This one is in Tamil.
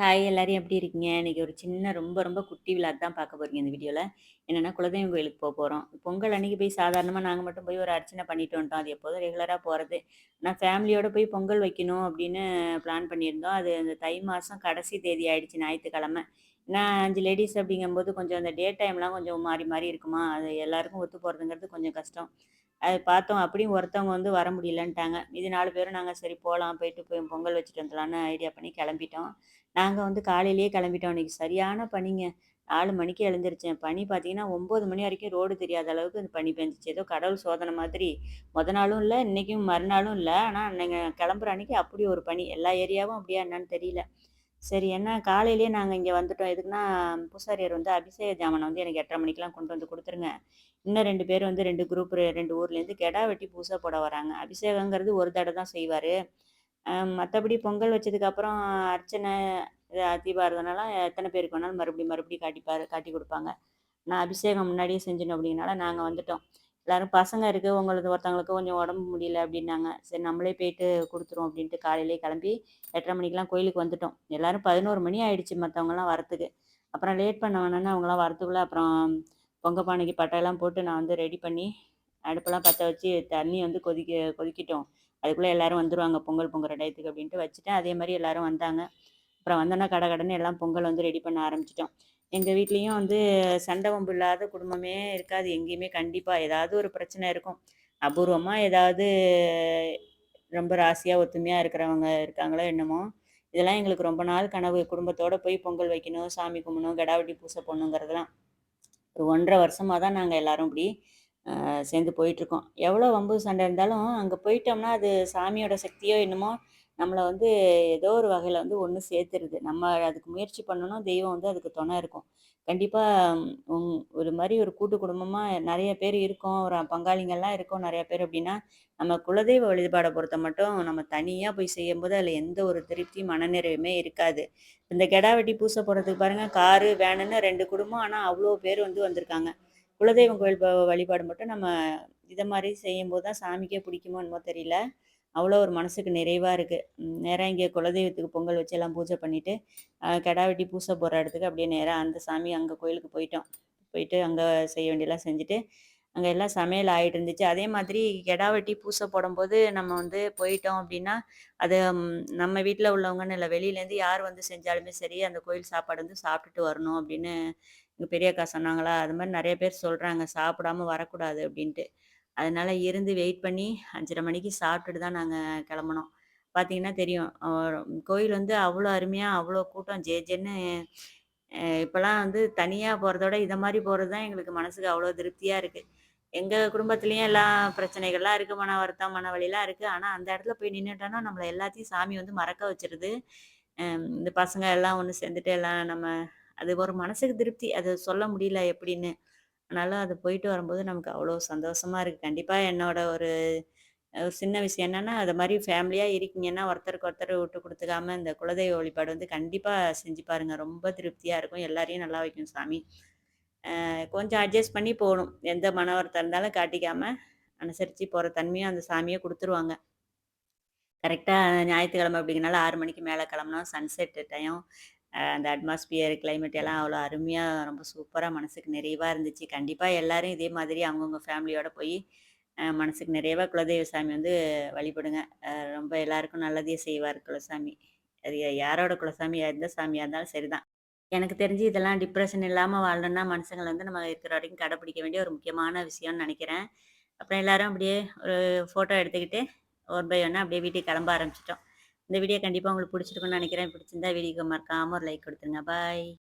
ஹாய் எல்லாரும் எப்படி இருக்கீங்க? இன்னைக்கு ஒரு சின்ன ரொம்ப ரொம்ப குட்டி விளாக் தான் பார்க்க போறீங்க இந்த வீடியோவில் என்னென்னா குலதெய்வம் கோயிலுக்கு போக போகிறோம் பொங்கல் அன்னைக்கு போய் சாதாரணமாக நாங்கள் மட்டும் போய் ஒரு அர்ச்சனை பண்ணிட்டு வந்துட்டோம். அது எப்போதும் ரெகுலராக போகிறது நான் ஃபேமிலியோடு போய் பொங்கல் வைக்கணும் அப்படின்னு பிளான் பண்ணியிருந்தோம். அது அந்த தை மாதம் கடைசி தேதி ஆயிடுச்சு ஞாயிற்றுக்கிழமை ஏன்னா அஞ்சு லேடிஸ் அப்படிங்கும்போது கொஞ்சம் அந்த டே டைம்லாம் கொஞ்சம் மாறி மாறி இருக்குமா, அது எல்லாருக்கும் ஒத்து போகிறதுங்கிறது கொஞ்சம் கஷ்டம். அது பார்த்தோம் அப்படியும் ஒருத்தவங்க வந்து வர முடியலன்ட்டாங்க. இது நாலு பேரும் நாங்கள் சரி போகலாம் போயிட்டு போய் பொங்கல் வச்சுட்டு வந்துடலான்னு ஐடியா பண்ணி கிளம்பிட்டோம். நாங்கள் வந்து காலையிலேயே கிளம்பிட்டோம். அன்னைக்கு சரியான பனிங்க. நாலு மணிக்கு எழுந்திரிச்சேன். பனி பார்த்தீங்கன்னா ஒம்பது மணி வரைக்கும் ரோடு தெரியாத அளவுக்கு அந்த பனி பெஞ்சிச்சு ஏதோ கடவுள் சோதனை மாதிரி. முத நாளும் இல்லை இன்றைக்கும் மறுநாளும் இல்லை ஆனால் நீங்கள் கிளம்புற அன்னைக்கு அப்படி ஒரு பனி. எல்லா ஏரியாவும் அப்படியா என்னன்னு தெரியல. சரி என்ன காலையிலேயே நாங்கள் இங்கே வந்துட்டோம். எதுக்குன்னா பூசாரியார் வந்து அபிஷேக ஜாமனை வந்து எனக்கு எட்டரை மணிக்கெலாம் கொண்டு வந்து கொடுத்துருங்க இன்னும் ரெண்டு பேர் வந்து ரெண்டு குரூப் ரெண்டு ஊர்லேருந்து கெடா வெட்டி பூசை போட வராங்க. அபிஷேகங்கிறது ஒரு தடவை தான் செய்வார் மற்றபடி பொங்கல் வச்சதுக்கப்புறம் அர்ச்சனை, அ தீபாராதனைலாம் எத்தனை பேருக்கு வேணாலும் மறுபடியும் மறுபடியும் காட்டிப்பார் காட்டி கொடுப்பாங்க நான் அபிஷேகம் முன்னாடியே செஞ்சிடணும் அப்படிங்கிறனால நாங்கள் வந்துட்டோம். எல்லாரும் பசங்க இருக்கு, உங்களுக்கு ஒருத்தவங்களுக்கு கொஞ்சம் உடம்பு முடியல அப்படின்னாங்க. சரி நம்மளே போயிட்டு கொடுத்துரும் அப்படின்ட்டு காலையிலேயே கிளம்பி 8:30 மணிக்கெல்லாம் கோயிலுக்கு வந்துட்டோம். எல்லாரும் 11 மணி ஆயிடுச்சு மற்றவங்கலாம் வரத்துக்கு. அப்புறம் லேட் பண்ண வேணாம்னு அவங்களாம் வரத்துக்குள்ள அப்புறம் பொங்க பானைக்கு பட்டையெல்லாம் போட்டு நான் வந்து ரெடி பண்ணி, அடுப்பெல்லாம் பற்ற வச்சு தண்ணி வந்து கொதிக்க கொதிக்கிட்டோம் அதுக்குள்ளே எல்லாரும் வந்துடுவாங்க பொங்கல் பொங்குற டயத்துக்கு அப்படின்ட்டு வச்சுட்டேன். அதே மாதிரி எல்லாரும் வந்தாங்க. அப்புறம் வந்தோனே கடகடன்னு எல்லாம் பொங்கல் வந்து ரெடி பண்ண ஆரம்பிச்சிட்டோம் எங்கள் வீட்லேயும் வந்து சண்டை வம்பு இல்லாத குடும்பமே இருக்காது. எங்கேயுமே கண்டிப்பாக ஏதாவது ஒரு பிரச்சனை இருக்கும். அபூர்வமாக ஏதாவது ரொம்ப ராசியாக ஒத்துமையாக இருக்கிறவங்க இருக்காங்களோ என்னமோ! இதெல்லாம் எங்களுக்கு ரொம்ப நாள் கனவு. குடும்பத்தோடு போய் பொங்கல் வைக்கணும், சாமி கும்பிடணும், கெடாவட்டி பூசை போடணுங்கிறதெல்லாம். ஒரு ஒன்றரை வருஷமாக தான் நாங்கள் எல்லாரும் இப்படி சேர்ந்து போயிட்டுருக்கோம். எவ்வளோ வம்பு சண்டை இருந்தாலும் அங்கே போயிட்டோம்னா, அது சாமியோட சக்தியோ என்னமோ நம்மளை வந்து ஏதோ ஒரு வகையில் வந்து ஒன்று சேர்த்துருது. நம்ம அதுக்கு முயற்சி பண்ணணும். தெய்வம் வந்து அதுக்கு துணை இருக்கும். கண்டிப்பாக உங் ஒரு மாதிரி ஒரு கூட்டு குடும்பமாக நிறைய பேர் இருக்கோம். ஒரு பங்காளிங்கள்லாம் இருக்கோம் நிறைய பேர் அப்படின்னா, நம்ம குலதெய்வ வழிபாடை பொறுத்த மட்டும் நம்ம தனியாக போய் செய்யும்போது அதில் எந்த ஒரு திருப்தியும், மனநிறைவுமே இருக்காது. இந்த கெடா வெட்டி பூசை போடுறதுக்கு பாருங்கள் காரு, வேனுன்னு ரெண்டு குடும்பம். ஆனால் அவ்வளோ பேர் வந்து வந்திருக்காங்க. குலதெய்வம் கோயில் வழிபாடு மட்டும் நம்ம இதை மாதிரி செய்யும்போது தான் சாமிக்கே பிடிக்குமோ என்னமோ தெரியல. அவ்வளோ ஒரு மனசுக்கு நிறைவாக இருக்குது நேராக இங்கே குலதெய்வத்துக்கு பொங்கல் வச்சு எல்லாம் பூஜை பண்ணிவிட்டு கிடா வெட்டி பூசை போடுற இடத்துக்கு அப்படியே நேராக அந்த சாமி அங்கே கோயிலுக்கு போயிட்டோம். போயிட்டு அங்கே செய்ய வேண்டியெல்லாம் செஞ்சுட்டு, அங்கே எல்லாம் சமையல் ஆகிட்டு இருந்துச்சு. அதே மாதிரி கெடா வெட்டி பூசை போடும்போது நம்ம வந்து போயிட்டோம் அப்படின்னா, அது நம்ம வீட்டில் உள்ளவங்கன்னு இல்லை வெளியிலேருந்து யார் வந்து செஞ்சாலுமே சரி, அந்த கோயில் சாப்பாடு வந்து சாப்பிட்டுட்டு வரணும் அப்படின்னு எங்கள் பெரிய அக்கா சொன்னாங்களா, அது மாதிரி நிறைய பேர் சொல்கிறாங்க சாப்பிடாம வரக்கூடாது அப்படின்ட்டு. அதனால் இருந்து வெயிட் பண்ணி 5:30 மணிக்கு சாப்பிட்டுட்டு தான் நாங்கள் கிளம்புனோம். பார்த்தீங்கன்னா தெரியும். கோயில் வந்து அவ்வளோ அருமையாக அவ்வளோ கூட்டம். ஜே ஜேன்னு இப்போலாம் வந்து தனியாக போகிறதோட விட மாதிரி போகிறது தான் எங்களுக்கு மனசுக்கு அவ்வளோ திருப்தியாக இருக்குது எங்கள் குடும்பத்துலேயும் எல்லா பிரச்சனைகள்லாம் இருக்குது மன வருத்தம், மன வழிலாம் இருக்குது ஆனால் அந்த இடத்துல போய் நின்றுட்டோன்னா நம்மளை எல்லாத்தையும் சாமி வந்து மறக்க வச்சிருது. இந்த பசங்க எல்லாம் ஒன்று சேர்ந்துட்டு எல்லாம் நம்ம அது ஒரு மனசுக்கு திருப்தி. அது சொல்ல முடியல எப்படின்னு. அதனால அது போயிட்டு வரும்போது நமக்கு அவ்வளோ சந்தோஷமா இருக்கு. கண்டிப்பா என்னோட ஒரு ஒரு சின்ன விஷயம் என்னன்னா, அது மாதிரி ஃபேமிலியா இருக்கீங்கன்னா, ஒருத்தருக்கு ஒருத்தர் விட்டு கொடுத்துக்காம இந்த குலதெய்வ வழிபாடு வந்து கண்டிப்பா செஞ்சு பாருங்க. ரொம்ப திருப்தியா இருக்கும். எல்லாரையும் நல்லா வைக்கும் சாமி. கொஞ்சம் அட்ஜஸ்ட் பண்ணி போகணும் எந்த மனவரத்தை இருந்தாலும் காட்டிக்காம, அனுசரித்து போகிற தன்மையும் அந்த சாமியை கொடுத்துருவாங்க கரெக்டாக ஞாயிற்றுக்கிழமை அப்படிங்கனால ஆறு மணிக்கு மேலே கிளம்புனா சன்செட் டைம் அந்த அட்மாஸ்பியர், கிளைமேட் எல்லாம் அவ்வளோ அருமையாக ரொம்ப சூப்பராக மனசுக்கு நிறைவாக இருந்துச்சு. கண்டிப்பாக எல்லோரும் இதே மாதிரி அவங்கவுங்க ஃபேமிலியோடு போய் மனசுக்கு நிறைவாக குலதெய்வ சாமி வந்து வழிபடுங்க. ரொம்ப எல்லாருக்கும் நல்லதே செய்வார் குலசாமி. அது யாரோட குலசாமி, எந்த சாமியாக இருந்தாலும் சரிதான். எனக்கு தெரிஞ்சு இதெல்லாம் டிப்ரெஷன் இல்லாமல் வாழணும்னா, மனுஷங்களை வந்து நம்ம இருக்கிற வரைக்கும் கடைப்பிடிக்க வேண்டிய ஒரு முக்கியமான விஷயம்னு நினைக்கிறேன் அப்புறம் எல்லாரும் அப்படியே ஒரு ஃபோட்டோ எடுத்துக்கிட்டு, ஒரு பை ஒன்னா அப்படியே வீட்டுக்கு கிளம்ப ஆரம்பிச்சிட்டோம் இந்த வீடியோ கண்டிப்பாக உங்களுக்கு பிடிச்சிருக்குன்னு நினைக்கிறேன் பிடிச்சிருந்தா வீடியோக்கு மறக்காமல் ஒரு லைக் கொடுத்துருங்க பாய்.